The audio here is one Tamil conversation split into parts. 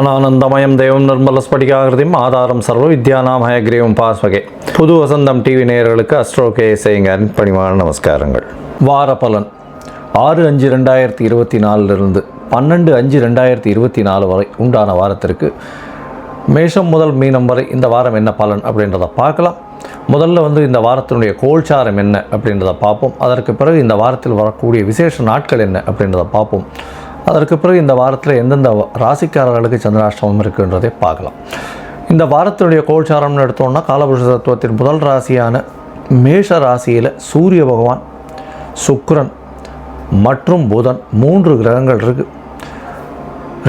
ஞானானந்தமயம் நிர்மல ஸ்படிகாகிருதியும் ஆதாரம் சர்வ வித்யானாம் ஹயக்ரீவம் பாஸ்வகே புது வசந்தம் டிவி நேயர்களுக்கு அஸ்ட்ரோ கே செய்யுங்க பணிவான நமஸ்காரங்கள். வார பலன் ஆறு அஞ்சு ரெண்டாயிரத்தி இருபத்தி நாலுலேருந்து பன்னெண்டு அஞ்சு ரெண்டாயிரத்தி இருபத்தி நாலு வரை உண்டான வாரத்திற்கு மேஷம் முதல் மீனம் வரை இந்த வாரம் என்ன பலன் அப்படின்றத பார்க்கலாம். முதல்ல வந்து இந்த வாரத்தினுடைய கோல்சாரம் என்ன அப்படின்றத பார்ப்போம். அதற்கு பிறகு இந்த வாரத்தில் வரக்கூடிய விசேஷ நாட்கள் என்ன அப்படின்றத பார்ப்போம். அதற்கு பிறகு இந்த வாரத்தில் எந்தெந்த ராசிக்காரர்களுக்கு சந்திராஷ்டமம் இருக்குன்றதை பார்க்கலாம். இந்த வாரத்தினுடைய கோல்சாரம்னு எடுத்தோம்னா காலபுருஷ தத்துவத்தின் முதல் ராசியான மேஷ ராசியில் சூரிய பகவான் சுக்ரன் மற்றும் புதன் மூன்று கிரகங்கள் இருக்குது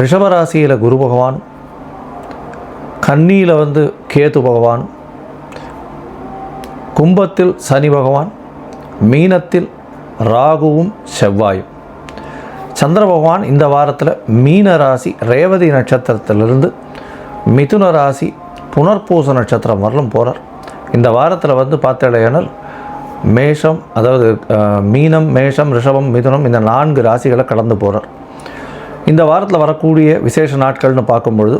ரிஷபராசியில் குரு பகவான் கன்னியில் வந்து கேது பகவான் கும்பத்தில் சனி பகவான் மீனத்தில் ராகுவும் செவ்வாயும். சந்திர பகவான் இந்த வாரத்தில் மீன ராசி ரேவதி நட்சத்திரத்திலிருந்து மிதுன ராசி புனர்பூச நட்சத்திரம் வரலும் போகிறார் இந்த வாரத்தில் வந்து பார்த்தேனால் மேஷம் அதாவது மீனம் மேஷம் ரிஷபம் மிதுனம் இந்த நான்கு ராசிகளை கடந்து போகிறார் இந்த வாரத்தில் வரக்கூடிய விசேஷ நாட்கள்னு பார்க்கும்பொழுது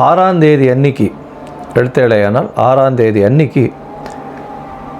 ஆறாம் தேதி அன்னைக்கு எடுத்தேலையானால் ஆறாம் தேதி அன்னைக்கு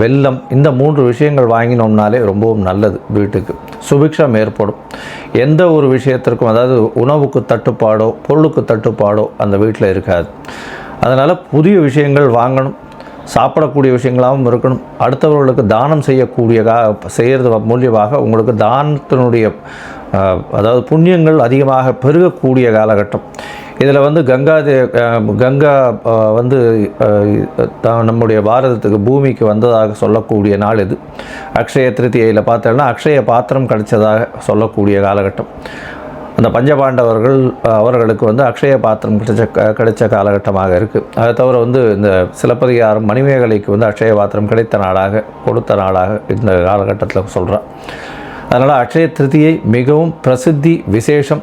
வெள்ளம் இந்த மூன்று விஷயங்கள் வாங்கினோம்னாலே ரொம்பவும் நல்லது வீட்டுக்கு. சுபிக்ஷம் ஏற்படும். எந்த ஒரு விஷயத்திற்கும் அதாவது உணவுக்கு தட்டுப்பாடோ பொருளுக்கு தட்டுப்பாடோ அந்த வீட்டில் இருக்காது. அதனால் புதிய விஷயங்கள் வாங்கணும். சாப்பிடக்கூடிய விஷயங்களாகவும் இருக்கணும். அடுத்தவர்களுக்கு தானம் செய்யக்கூடிய கா செய்கிறது மூலியமாக உங்களுக்கு தானத்தினுடைய அதாவது புண்ணியங்கள் அதிகமாக பெருகக்கூடிய காலகட்டம். இதில் வந்து கங்கா தே கங்கா வந்து தான் நம்முடைய பாரதத்துக்கு பூமிக்கு வந்ததாக சொல்லக்கூடிய நாள் இது. அக்ஷய திருத்தியையில் பார்த்தோம்னா அக்ஷய பாத்திரம் கிடைச்சதாக சொல்லக்கூடிய காலகட்டம். அந்த பஞ்சபாண்டவர்கள் அவர்களுக்கு வந்து அக்ஷய பாத்திரம் கிடைச்ச க- கிடைச்ச காலகட்டமாக இருக்குது அதை தவிர வந்து இந்த சிலப்பதிகாரம் மணிமேகலைக்கு வந்து அக்ஷய பாத்திரம் கிடைத்த நாளாக கொடுத்த நாளாக இந்த காலகட்டத்தில் சொல்கிறேன் அதனால் அக்ஷய திருதியை மிகவும் பிரசித்தி விசேஷம்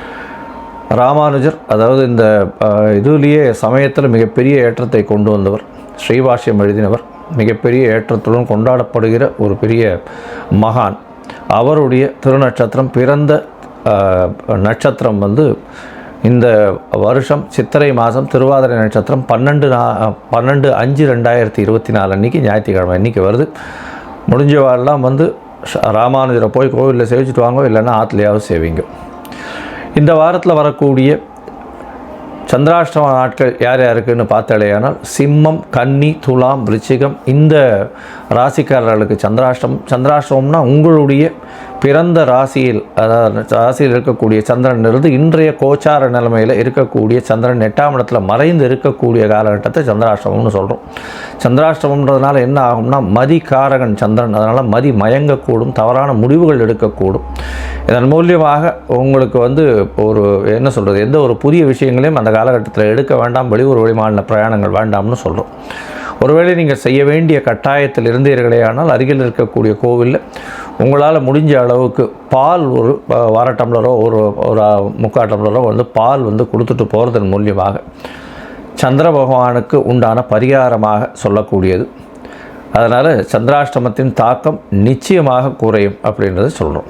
ராமானுஜர் அதாவது இந்த இதுலேயே சமயத்தில் மிகப்பெரிய ஏற்றத்தை கொண்டு வந்தவர் ஸ்ரீபாஷ்யம் எழுதினவர் மிகப்பெரிய ஏற்றத்துடன் கொண்டாடப்படுகிற ஒரு பெரிய மகான். அவருடைய திருநட்சத்திரம் பிறந்த நட்சத்திரம் வந்து இந்த வருஷம் சித்திரை மாதம் திருவாதிரை நட்சத்திரம் பன்னெண்டு நா பன்னெண்டு அஞ்சு ரெண்டாயிரத்தி இருபத்தி நாலு அன்றைக்கி ஞாயிற்றுக்கிழமை அன்றைக்கி வருது. முடிஞ்சவாரெல்லாம் வந்து ராமானுஜரை போய் கோவிலில் சேவிச்சுட்டு வாங்க இல்லைன்னா ஆற்றுலையாவது சேவிங்க. இந்த வாரத்தில் வரக்கூடிய சந்திராஷ்டம நாட்கள் யார் யாருக்குன்னு பார்த்தாலேயானால் சிம்மம் கன்னி துலாம் ரிச்சிகம் இந்த ராசிக்காரர்களுக்கு சந்திராஷ்டம் சந்திராஷ்டமம்னா உங்களுடைய பிறந்த ராசியில் அதாவது ராசியில் இருக்கக்கூடிய சந்திரன் இருந்து இன்றைய கோச்சார நிலைமையில் இருக்கக்கூடிய சந்திரன் எட்டாம் இடத்துல மறைந்து இருக்கக்கூடிய காலகட்டத்தை சந்திராஷ்டமம்னு சொல்கிறோம் சந்திராஷ்டமம்ன்றதுனால என்ன ஆகும்னா மதி காரகன் சந்திரன் அதனால் மதி மயங்கக்கூடும் தவறான முடிவுகள் எடுக்கக்கூடும். இதன் மூலியமாக உங்களுக்கு வந்து ஒரு என்ன சொல்கிறது எந்த ஒரு புதிய விஷயங்களையும் அந்த காலகட்டத்தில் எடுக்க வேண்டாம் வெளியூர் வெளிமாநில பிரயாணங்கள் வேண்டாம்னு சொல்கிறோம் ஒருவேளை நீங்கள் செய்ய வேண்டிய கட்டாயத்தில் இருந்தீர்களே ஆனால் அருகில் இருக்கக்கூடிய கோவிலில் உங்களால் முடிஞ்ச அளவுக்கு பால் ஒரு வர டம்ளரோ ஒரு ஒரு முக்கால் டம்ளரோ வந்து பால் வந்து கொடுத்துட்டு போகிறதன் மூலியமாக சந்திர பகவானுக்கு உண்டான பரிகாரமாக சொல்லக்கூடியது. அதனால் சந்திராஷ்டமத்தின் தாக்கம் நிச்சயமாக குறையும் அப்படின்றத சொல்கிறோம்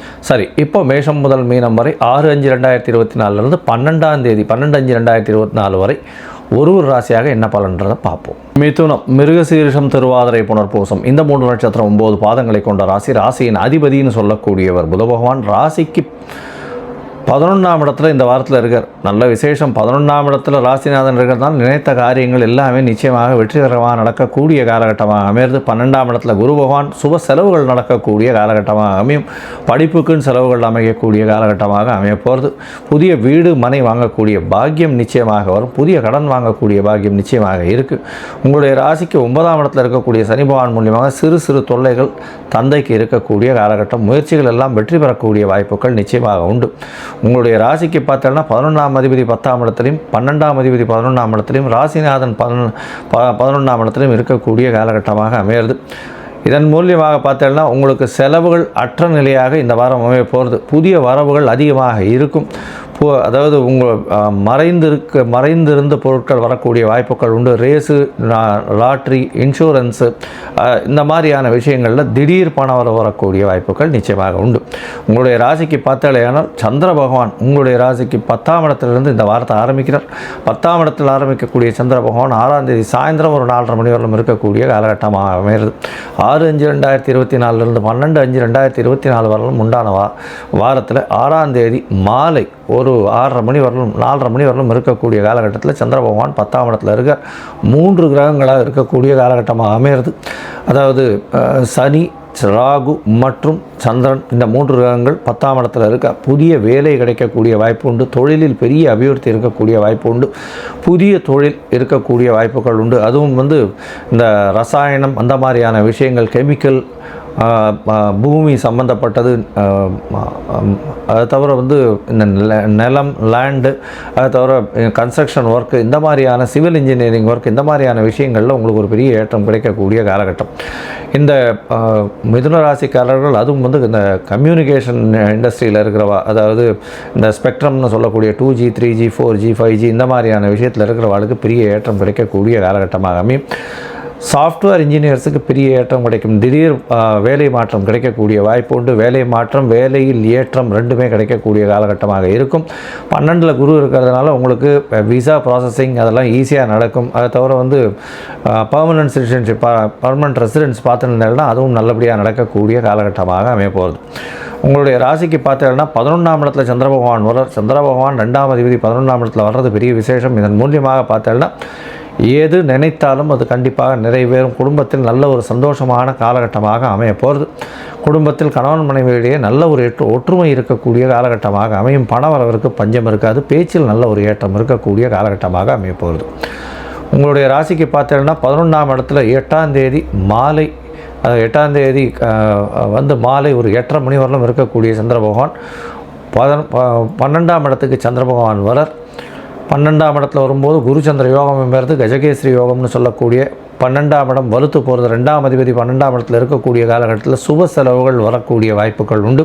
சரி இப்போ மேஷம் முதல் மீனம் வரை ஆறு அஞ்சு ரெண்டாயிரத்தி இருபத்தி நாலுலேருந்து பன்னெண்டாம் தேதி பன்னெண்டு அஞ்சு ரெண்டாயிரத்தி இருபத்தி நாலு வரை ஒரு ஒரு ராசியாக என்ன பலன்றதை பார்ப்போம். மிதுனம் மிருகசீரிஷம் திருவாதிரை புனர்பூசம் இந்த மூன்று நட்சத்திரம் ஒம்பது பாதங்களை கொண்ட ராசி ராசியின் அதிபதினு சொல்லக்கூடியவர் புத பகவான் ராசிக்கு பதினொன்றாம் இடத்துல இந்த வாரத்தில் இருக்கார். நல்ல விசேஷம். பதினொன்றாம் இடத்துல ராசிநாதன் இருக்கிறதுனால நினைத்த காரியங்கள் எல்லாமே நிச்சயமாக வெற்றிகரமாக நடக்கக்கூடிய காலகட்டமாக அமையிறது. பன்னெண்டாம் இடத்துல குரு பகவான் சுப செலவுகள் நடக்கக்கூடிய காலகட்டமாக அமையும். படிப்புக்குன்னு செலவுகள் அமையக்கூடிய காலகட்டமாக அமைய போகிறது புதிய வீடு மனை வாங்கக்கூடிய பாக்கியம் நிச்சயமாக வரும். புதிய கடன் வாங்கக்கூடிய பாக்கியம் நிச்சயமாக இருக்குது உங்களுடைய ராசிக்கு ஒன்பதாம் இடத்துல இருக்கக்கூடிய சனி பகவான் மூலியமாக சிறு சிறு தொல்லைகள் தந்தைக்கு இருக்கக்கூடிய காலகட்டம். முயற்சிகள் எல்லாம் வெற்றி பெறக்கூடிய வாய்ப்புகள் நிச்சயமாக உண்டு. உங்களுடைய ராசிக்கு பார்த்தோன்னா பதினொன்றாம் அதிபதி பத்தாம் இடத்துலையும் பன்னெண்டாம் அதிபதி பதினொன்றாம் இடத்துலையும் ராசிநாதன் பதினொன்று ப பதினொன்றாம் இடத்துலையும் இருக்கக்கூடிய காலகட்டமாக அமையிறது. இதன் மூலியமாக பார்த்தோன்னா உங்களுக்கு செலவுகள் அற்ற நிலையாக இந்த வாரம் அமைய போகிறது புதிய வரவுகள் அதிகமாக இருக்கும். அதாவது உங்கள் மறைந்திருக்க மறைந்திருந்த பொருட்கள் வரக்கூடிய வாய்ப்புகள் உண்டு. ரேஸு லாட்ரி இன்சூரன்ஸு இந்த மாதிரியான விஷயங்களில் திடீர் பணம் வர வரக்கூடிய வாய்ப்புகள் நிச்சயமாக உண்டு. உங்களுடைய ராசிக்கு பார்த்தாலேயானால் சந்திர பகவான் உங்களுடைய ராசிக்கு பத்தாம் இடத்துலேருந்து இந்த வாரத்தை ஆரம்பிக்கிறார். பத்தாம் இடத்தில் ஆரம்பிக்கக்கூடிய சந்திர பகவான் ஆறாம் தேதி சாயந்தரம் ஒரு நாலரை மணி வரலும் இருக்கக்கூடிய காலகட்டமாக அமைகிறது. ஆறு அஞ்சு ரெண்டாயிரத்தி இருபத்தி நாலுலேருந்து பன்னெண்டு அஞ்சு ரெண்டாயிரத்தி இருபத்தி நாலு வரலும் உண்டான வா வாரத்தில் ஆறாம் தேதி மாலை ஒரு ஆறரை மணி வரலும் நாலரை மணி வரலும் இருக்கக்கூடிய காலகட்டத்தில் சந்திர பகவான் பத்தாம் இடத்துல இருக்க மூன்று கிரகங்களாக இருக்கக்கூடிய காலகட்டமாக அமையிறது. அதாவது சனி ராகு மற்றும் சந்திரன் இந்த மூன்று கிரகங்கள் பத்தாம் இடத்துல இருக்க புதிய வேலை கிடைக்கக்கூடிய வாய்ப்பு உண்டு. தொழிலில் பெரிய அபிவிருத்தி இருக்கக்கூடிய வாய்ப்பு உண்டு. புதிய தொழில் இருக்கக்கூடிய வாய்ப்புகள் உண்டு. அதுவும் வந்து இந்த ரசாயனம் அந்த மாதிரியான விஷயங்கள் கெமிக்கல் பூமி சம்மந்தப்பட்டது அதை தவிர வந்து இந்த நிலம் லேண்டு அதை தவிர கன்ஸ்ட்ரக்ஷன் ஒர்க்கு இந்த மாதிரியான சிவில் இன்ஜினியரிங் ஒர்க் இந்த மாதிரியான விஷயங்களில் உங்களுக்கு ஒரு பெரிய ஏற்றம் கிடைக்கக்கூடிய காலகட்டம். இந்த மிதுன ராசிக்காரர்கள் அதுவும் வந்து இந்த கம்யூனிகேஷன் இண்டஸ்ட்ரியில் இருக்கிறவா அதாவது இந்த ஸ்பெக்ட்ரம்னு சொல்லக்கூடிய two G three G four G five G இந்த மாதிரியான விஷயத்தில் இருக்கிறவாளுக்கு பெரிய ஏற்றம் கிடைக்கக்கூடிய காலகட்டமாக அமையும். சாஃப்ட்வேர் இன்ஜினியர்ஸுக்கு பெரிய ஏற்றம் கிடைக்கும். திடீர் வேலை மாற்றம் கிடைக்கக்கூடிய வாய்ப்பு உண்டு. வேலை மாற்றம் வேலையில் ஏற்றம் ரெண்டுமே கிடைக்கக்கூடிய காலகட்டமாக இருக்கும். பன்னெண்டில் குரு இருக்கிறதுனால உங்களுக்கு விசா ப்ராசஸிங் அதெல்லாம் ஈஸியாக நடக்கும். அதை தவிர வந்து பர்மனன்ட் சிட்டிசன்ஷிப் பர்மனன்ட் ரெசிடென்ஸ் பார்த்துருந்தேன்னா அதுவும் நல்லபடியாக நடக்கக்கூடிய காலகட்டமாக அமையப்போகிறது உங்களுடைய ராசிக்கு பார்த்தீங்கன்னா பதினொன்றாம் இடத்துல சந்திர பகவான் வர சந்திர பகவான் ரெண்டாம் அதிபதி பதினொன்றாம் இடத்துல வர்றது பெரிய விசேஷம். இதன் மூலியமாக பார்த்தீங்கன்னா ஏது நினைத்தாலும் அது கண்டிப்பாக நிறைவேறும். குடும்பத்தில் நல்ல ஒரு சந்தோஷமான காலகட்டமாக அமைய போகிறது குடும்பத்தில் கணவன் மனைவியிடையே நல்ல ஒரு ஏற்று ஒற்றுமை இருக்கக்கூடிய காலகட்டமாக அமையும். பணவரவருக்கு பஞ்சம் இருக்காது. பேச்சில் நல்ல ஒரு ஏற்றம் இருக்கக்கூடிய காலகட்டமாக அமைய போகிறது உங்களுடைய ராசிக்கு பார்த்தீங்கன்னா பதினொன்றாம் இடத்துல எட்டாம் தேதி மாலை அது எட்டாம் தேதி வந்து மாலை ஒரு எட்டரை மணி வரலும் இருக்கக்கூடிய சந்திர பகவான் பதன் ப- பன்னெண்டாம் இடத்துக்கு சந்திர பகவான் வரர் பன்னெண்டாம் இடத்துல வரும்போது குருச்சந்திர யோகம் என்பது கஜகேஸ்வரி யோகம்னு சொல்லக்கூடிய பன்னெண்டாம் இடம் வலுத்து போகிறது ரெண்டாம் அதிபதி பன்னெண்டாம் இடத்துல இருக்கக்கூடிய காலகட்டத்தில் சுப செலவுகள் வரக்கூடிய வாய்ப்புகள் உண்டு.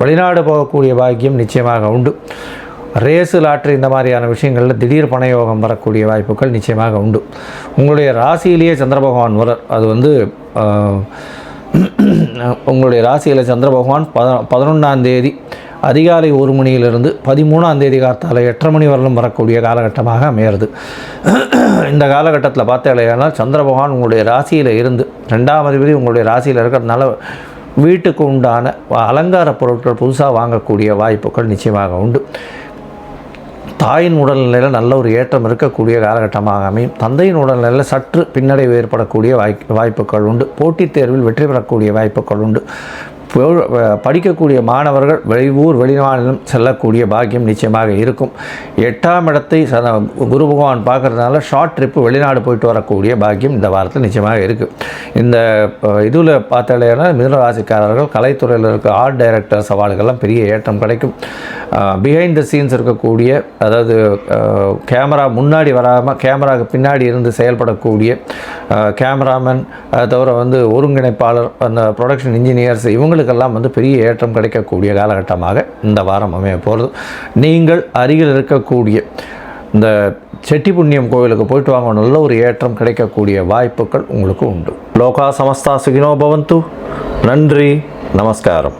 வெளிநாடு போகக்கூடிய பாக்கியம் நிச்சயமாக உண்டு. ரேஸு லாட்ரி இந்த மாதிரியான விஷயங்களில் திடீர் பணயோகம் வரக்கூடிய வாய்ப்புகள் நிச்சயமாக உண்டு. உங்களுடைய ராசியிலேயே சந்திர பகவான் வரர் அது வந்து உங்களுடைய ராசியில் சந்திர பகவான் பத பதினொன்றாம் தேதி அதிகாலை ஒரு மணியிலிருந்து பதிமூணாம் தேதி காத்தால எட்டரை மணி வரலும் வரக்கூடிய காலகட்டமாக அமையிறது இந்த காலகட்டத்தில் பார்த்தாலேயானால் சந்திர பகவான் உங்களுடைய ராசியில் இருந்து ரெண்டாம் அதிபதி உங்களுடைய ராசியில் இருக்கிறதுனால வீட்டுக்கு உண்டான அலங்கார பொருட்கள் புதுசாக வாங்கக்கூடிய வாய்ப்புகள் நிச்சயமாக உண்டு. தாயின் உடல்நிலையில் நல்ல ஒரு ஏற்றம் இருக்கக்கூடிய காலகட்டமாக அமையும். தந்தையின் உடல்நிலையில் சற்று பின்னடைவு ஏற்படக்கூடிய வாய் வாய்ப்புகள் உண்டு. போட்டித் தேர்வில் வெற்றி பெறக்கூடிய வாய்ப்புகள் உண்டு. படிக்கக்கூடிய மாணவர்கள் வெளியூர் வெளிமாநிலம் செல்லக்கூடிய பாக்கியம் நிச்சயமாக இருக்கும். எட்டாம் இடத்தை சத- குரு பகவான் பார்க்கறதுனால ஷார்ட் ட்ரிப்பு வெளிநாடு போயிட்டு வரக்கூடிய பாக்கியம் இந்த வாரத்தில் நிச்சயமாக இருக்குது இந்த இதில் பார்த்தாலேனா மிதனராசிக்காரர்கள் கலைத்துறையில் இருக்க ஆர்ட் டைரக்டர் சவால்கள்லாம் பெரிய ஏற்றம் கிடைக்கும். பிஹைண்ட் த சீன்ஸ் இருக்கக்கூடிய அதாவது கேமரா முன்னாடி வராமல் கேமராவுக்கு பின்னாடி இருந்து செயல்படக்கூடிய கேமராமேன் அதை தவிர வந்து ஒருங்கிணைப்பாளர் அந்த ப்ரொடக்ஷன் இன்ஜினியர்ஸ் இவங்களுக்கெல்லாம் வந்து பெரிய ஏற்றம் கிடைக்கக்கூடிய காலகட்டமாக இந்த வாரம் அமைய போகிறது நீங்கள் அருகில் இருக்கக்கூடிய இந்த செட்டி புண்ணியம் கோவிலுக்கு போயிட்டு வாங்க. நல்ல ஒரு ஏற்றம் கிடைக்கக்கூடிய வாய்ப்புகள் உங்களுக்கு உண்டு. லோகா சமஸ்தா சுகினோ பவந்து. நன்றி. நமஸ்காரம்.